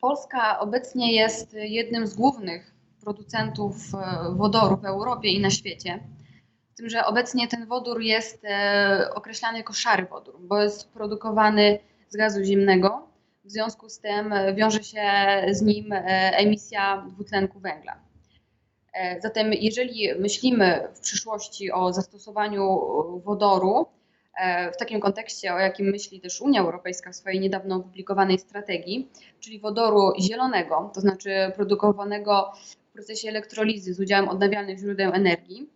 Polska obecnie jest jednym z głównych producentów e, wodoru w Europie i na świecie. Z tym, że obecnie ten wodór jest e, określany jako szary wodór, bo jest produkowany z gazu ziemnego. W związku z tym wiąże się z nim e, emisja dwutlenku węgla. Zatem, jeżeli myślimy w przyszłości o zastosowaniu wodoru, w takim kontekście, o jakim myśli też Unia Europejska w swojej niedawno opublikowanej strategii, czyli wodoru zielonego, to znaczy produkowanego w procesie elektrolizy z udziałem odnawialnych źródeł energii,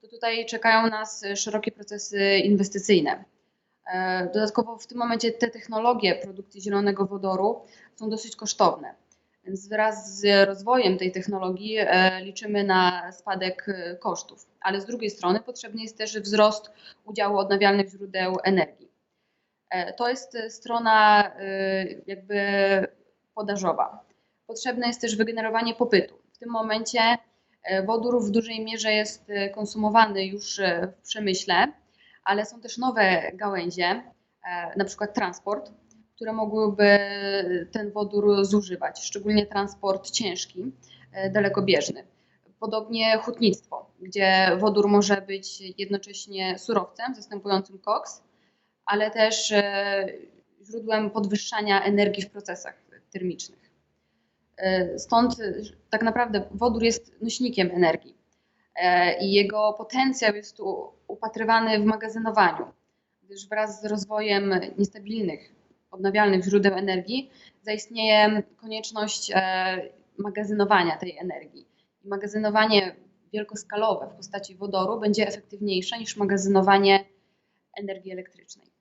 to tutaj czekają nas szerokie procesy inwestycyjne. E, dodatkowo w tym momencie te technologie produkcji zielonego wodoru są dosyć kosztowne. Więc wraz z rozwojem tej technologii e, liczymy na spadek e, kosztów, ale z drugiej strony potrzebny jest też wzrost udziału odnawialnych źródeł energii. To jest strona jakby podażowa. Potrzebne jest też wygenerowanie popytu. W tym momencie wodór w dużej mierze jest konsumowany już w przemyśle, ale są też nowe gałęzie, na przykład transport, które mogłyby ten wodór zużywać, szczególnie transport ciężki, e, dalekobieżny. Podobnie hutnictwo, gdzie wodór może być jednocześnie surowcem zastępującym koks, ale też e, źródłem podwyższania energii w procesach termicznych. E, stąd tak naprawdę wodór jest nośnikiem energii i jego potencjał jest upatrywany w magazynowaniu, gdyż wraz z rozwojem niestabilnych odnawialnych źródeł energii, zaistnieje konieczność e, magazynowania tej energii. Magazynowanie wielkoskalowe w postaci wodoru będzie efektywniejsze niż magazynowanie energii elektrycznej.